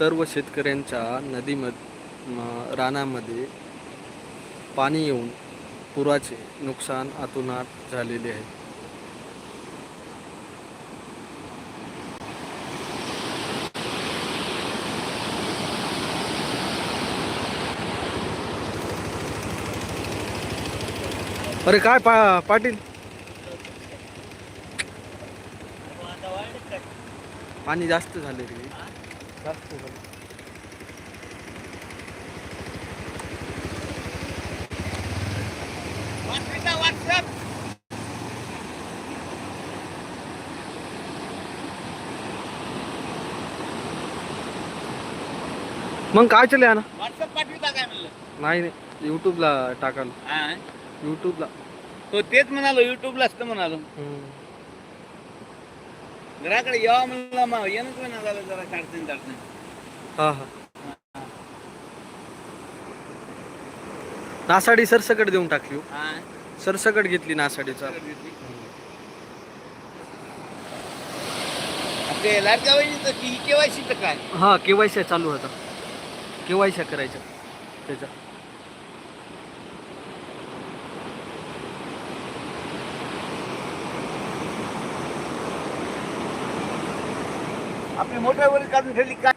सर्व शेतकऱ्यांच्या नदीमध रानामध्ये पाणी येऊन पुराचे नुकसान अतोनात झालेले आहे. अरे काय पा पाटील? पाणी जास्त झाले रे. मग काय चले ना व्हॉट्सअप पाठविता काय म्हणलं? नाही नाही. यूट्यूबला टाकायला हा. यूट्यूबला तो तेच म्हणालो युट्यूबला असतं म्हणालो. घराकडे यावं म्हणलं मग येणंच ना झालं जरा काढते काढते हा हा. नासाडी सरसकट देऊन टाकली हो. हा. सरसकट घेतली नासाडीचा. वहिनीचं की केवायसी तर काय? हा केवायसी चालू होता. केवायसी करायच्या त्याच्या. आपली मोठ्या वर काढून ठेवली. काय?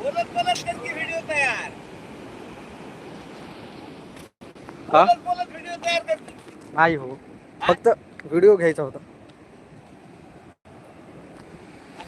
बोलत बोलत त्यांची व्हिडिओ तयार. हा? बोलत बोलत व्हिडिओ तयार करते नाही हो. फक्त व्हिडिओ घ्यायचा होता.